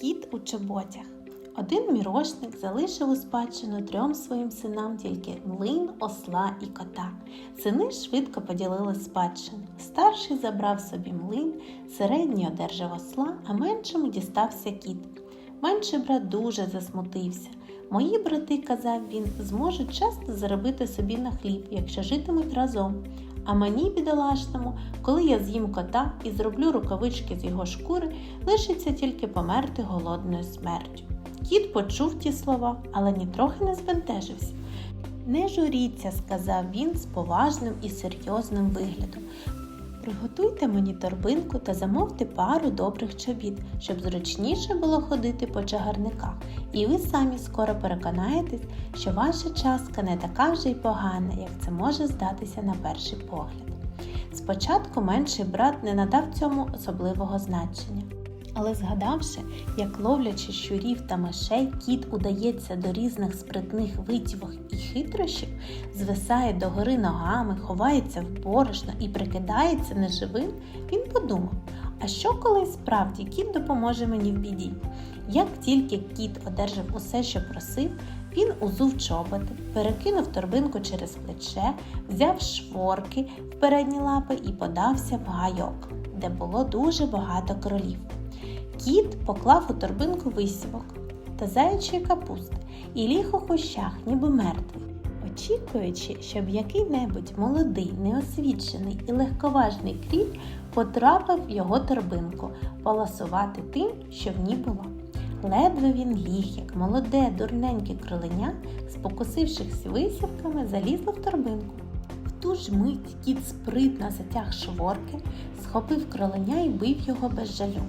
Кіт у чоботях. Один мірошник залишив у спадщину трьом своїм синам тільки млин, осла і кота. Сини швидко поділили спадщину. Старший забрав собі млин, середній одержав осла, а меншому дістався кіт. Менший брат дуже засмутився. Мої брати, казав він, зможуть часто заробити собі на хліб, якщо житимуть разом. А мені, бідолашному, коли я з'їм кота і зроблю рукавички з його шкури, лишиться тільки померти голодною смертю. Кіт почув ті слова, але нітрохи не збентежився. Не журіться, сказав він з поважним і серйозним виглядом. Приготуйте мені торбинку та замовте пару добрих чобіт, щоб зручніше було ходити по чагарниках, і ви самі скоро переконаєтесь, що ваша частка не така вже й погана, як це може здатися на перший погляд. Спочатку менший брат не надав цьому особливого значення. Але згадавши, як ловлячи щурів та мишей, кіт удається до різних спритних витівок і хитрощів, звисає догори ногами, ховається в борошно і прикидається неживим, він подумав: а що коли справді кіт допоможе мені в біді? Як тільки кіт одержав усе, що просив, він узув чоботи, перекинув торбинку через плече, взяв шворки в передні лапи і подався в гайок, де було дуже багато кролів. Кіт поклав у торбинку висівок та заячої капусти і ліг у кущах, ніби мертвий, очікуючи, щоб який-небудь молодий, неосвічений і легковажний кріт потрапив в його торбинку поласувати тим, що в ній було. Ледве він ліг, як молоде, дурненьке кроленя, спокусившись висівками, залізло в торбинку. В ту ж мить кіт спритно затяг шворки, схопив кроленя і бив його без жалю.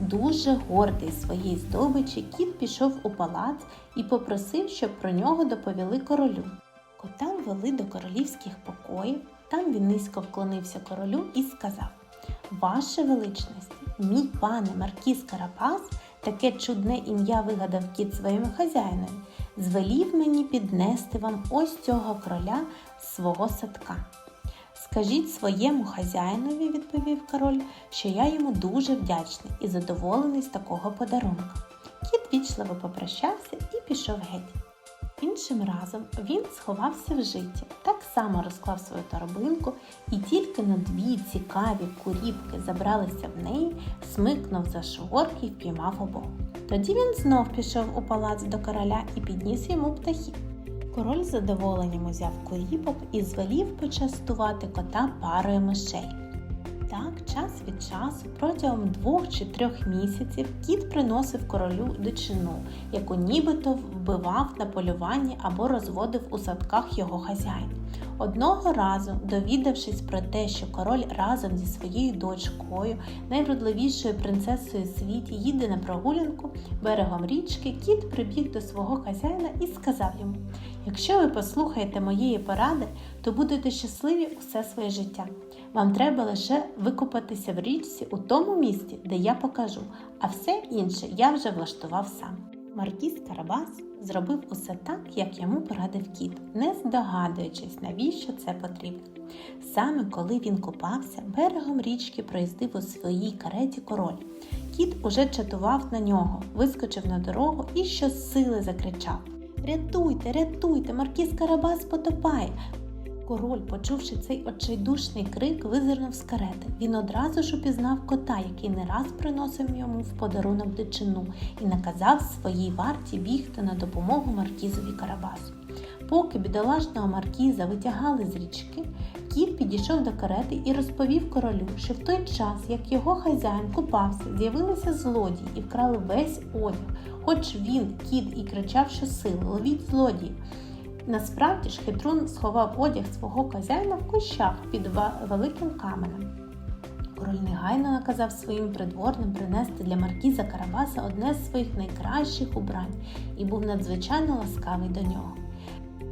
Дуже гордий своєї здобичі, кіт пішов у палац і попросив, щоб про нього доповіли королю. Кота ввели до королівських покоїв, там він низько вклонився королю і сказав: Ваше величність, мій пане Маркіз Карапас, таке чудне ім'я вигадав кіт своєму хазяїнові, звелів мені піднести вам ось цього кроля з свого садка. Скажіть своєму хазяїнові, відповів король, що я йому дуже вдячний і задоволений з такого подарунка. Кіт вічливо попрощався і пішов геть. Іншим разом він сховався в житті, так само розклав свою торбинку і тільки на дві цікаві куріпки забралися в неї, смикнув за шворки і впіймав обох. Тоді він знов пішов у палац до короля і підніс йому птахів. Король задоволенням узяв куріпок і звелів почастувати кота парою мишей. Так, час від часу, протягом двох чи трьох місяців, кіт приносив королю дичину, яку нібито вбивав на полюванні або розводив у садках його хазяїн. Одного разу, довідавшись про те, що король разом зі своєю дочкою, найвродливішою принцесою світі, їде на прогулянку берегом річки, кіт прибіг до свого хазяїна і сказав йому: Якщо ви послухаєте моєї поради, то будете щасливі усе своє життя. Вам треба лише викупатися в річці у тому місці, де я покажу, а все інше я вже влаштував сам. Маркіз Карабас зробив усе так, як йому порадив кіт, не здогадуючись, навіщо це потрібно. Саме коли він купався, берегом річки проїздив у своїй кареті король. Кіт уже чатував на нього, вискочив на дорогу і щосили закричав Рятуйте, рятуйте, маркіз Карабас потопає. Король, почувши цей очайдушний крик, визирнув з карети. Він одразу ж упізнав кота, який не раз приносив йому в подарунок дичину, і наказав своїй варті бігти на допомогу маркізові Карабасу. Поки бідолашного маркіза витягали з річки, кіт підійшов до карети і розповів королю, що в той час, як його хазяїн купався, з'явилися злодії і вкрали весь одяг, хоч він, кіт, і кричав, що сили, ловіть злодії. Насправді ж хитрун сховав одяг свого хазяїна в кущах під великим каменем. Король негайно наказав своїм придворним принести для маркіза Карабаса одне з своїх найкращих убрань і був надзвичайно ласкавий до нього.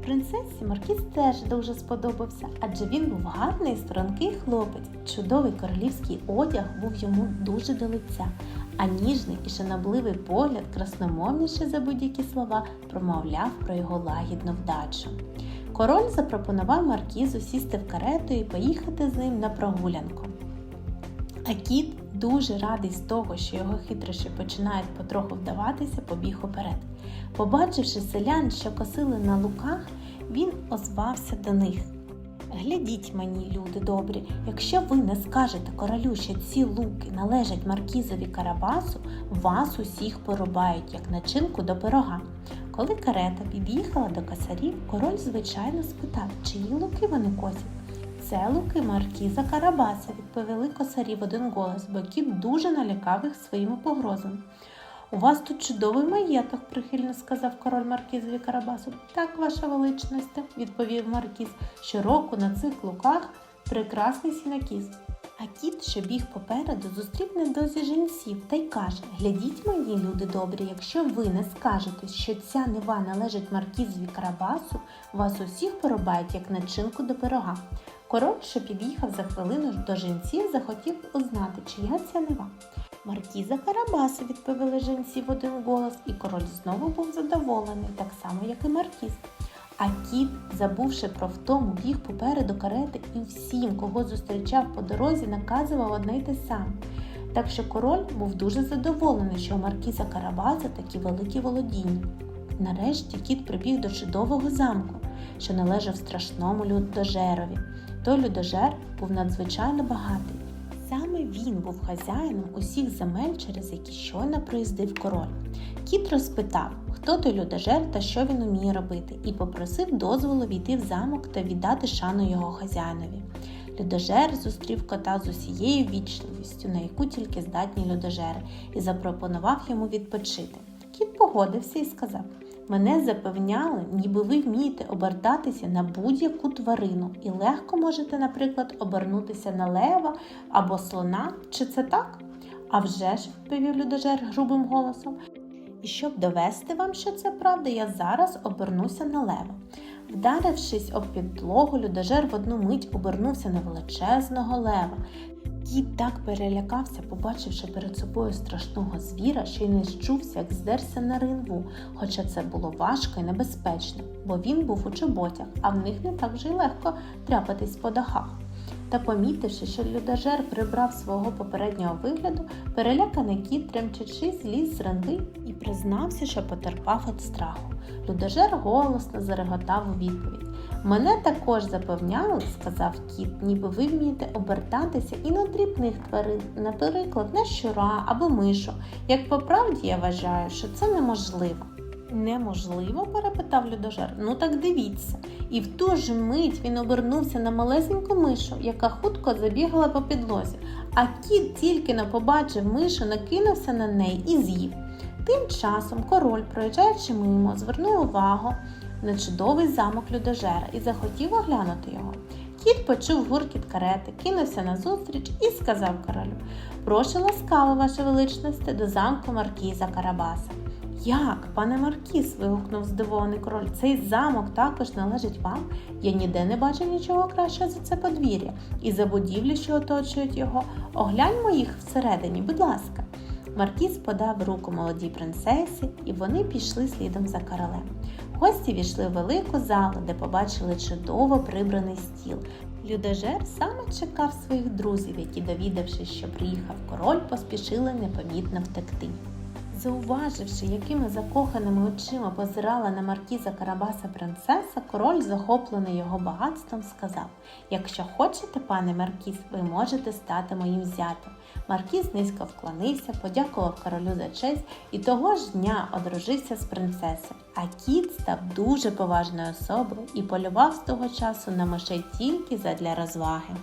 Принцесі Маркіз теж дуже сподобався, адже він був гарний стрункий хлопець. Чудовий королівський одяг був йому дуже до лиця, а ніжний і шанобливий погляд, красномовніше за будь-які слова, промовляв про його лагідну вдачу. Король запропонував Маркізу сісти в карету і поїхати з ним на прогулянку. А кіт дуже радий з того, що його хитрощі починають потроху вдаватися, побіг уперед. Побачивши селян, що косили на луках, він озвався до них. Глядіть мені, люди добрі, якщо ви не скажете королю, що ці луки належать маркізові Карабасу, вас усіх порубають, як начинку до пирога. Коли карета під'їхала до косарів, король звичайно спитав, чиї луки вони косять. Це луки маркіза Карабаса, відповіли косарі в один голос, бо кіт дуже налякав їх своїми погрозами. У вас тут чудовий маєток, прихильно сказав король Маркізові Карабасу. Так, ваша величність, відповів Маркіз. Щороку на цих луках прекрасний сінокіс. А кіт, що біг попереду, зустрів недозі жінців та й каже: Глядіть, мої люди добрі, якщо ви не скажете, що ця нива належить Маркізові Карабасу, вас усіх порубають як начинку до пирога. Король, що під'їхав за хвилину до жінців, захотів узнати, чия ця нива. Маркіза Карабаса, відповіли жінці в один голос, і король знову був задоволений, так само, як і Маркіз. А кіт, забувши про втому, біг попереду карети і всім, кого зустрічав по дорозі, наказував одне й те саме. Так що король був дуже задоволений, що у Маркіза Карабаса такі великі володіння. Нарешті кіт прибіг до чудового замку, що належав страшному людожерові. Той людожер був надзвичайно багатий. Саме він був хазяїном усіх земель, через які щойно проїздив король. Кіт розпитав, хто той людожер та що він уміє робити, і попросив дозволу війти в замок та віддати шану його хазяїнові. Людожер зустрів кота з усією вічливістю, на яку тільки здатні людожери, і запропонував йому відпочити. Кіт погодився і сказав: Мене запевняли, ніби ви вмієте обертатися на будь-яку тварину і легко можете, наприклад, обернутися на лева або слона. Чи це так? «А вже ж, відповів людожер грубим голосом. І щоб довести вам, що це правда, я зараз обернуся на лева. Вдарившись об підлогу, людожер в одну мить обернувся на величезного лева. Кіт так перелякався, побачивши перед собою страшного звіра, що й не щувся, як здерся на ринву, хоча це було важко і небезпечно, бо він був у чоботях, а в них не так вже й легко тряпатись по дахах. Та помітивши, що людожер прибрав свого попереднього вигляду, переляканий кіт, тремчачи, зліз з ранди і признався, що потерпав від страху. Людожер голосно зареготав у відповідь. Мене також запевняли, сказав кіт, ніби ви вмієте обертатися і на дрібних тварин, наприклад, на щура або мишу. Як по правді я вважаю, що це неможливо. Неможливо? перепитав людожер. Ну так дивіться. І в ту ж мить він обернувся на малесеньку мишу, яка хутко забігала по підлозі, а кіт тільки не побачив мишу, накинувся на неї і з'їв. Тим часом король, проїжджаючи мимо, звернув увагу на чудовий замок людожера і захотів оглянути його. Кіт почув гуркіт карети, кинувся назустріч і сказав королю Прошу ласкаво, ваша величність, до замку Маркіза Карабаса. Як, пане Маркіз? вигукнув здивований король, цей замок також належить вам. Я ніде не бачив нічого кращого за це подвір'я, і за будівлі, що оточують його. Огляньмо їх всередині, будь ласка. Маркіз подав руку молодій принцесі, і вони пішли слідом за королем. Гості війшли в велику залу, де побачили чудово прибраний стіл. Людожер саме чекав своїх друзів, які, довідавшись, що приїхав король, поспішили непомітно втекти. Зауваживши, якими закоханими очима позирала на маркіза Карабаса принцеса, король, захоплений його багатством, сказав: Якщо хочете, пане Маркіз, ви можете стати моїм зятем. Маркіз низько вклонився, подякував королю за честь і того ж дня одружився з принцесою. А кіт став дуже поважною особою і полював з того часу на мишей тільки задля розваги.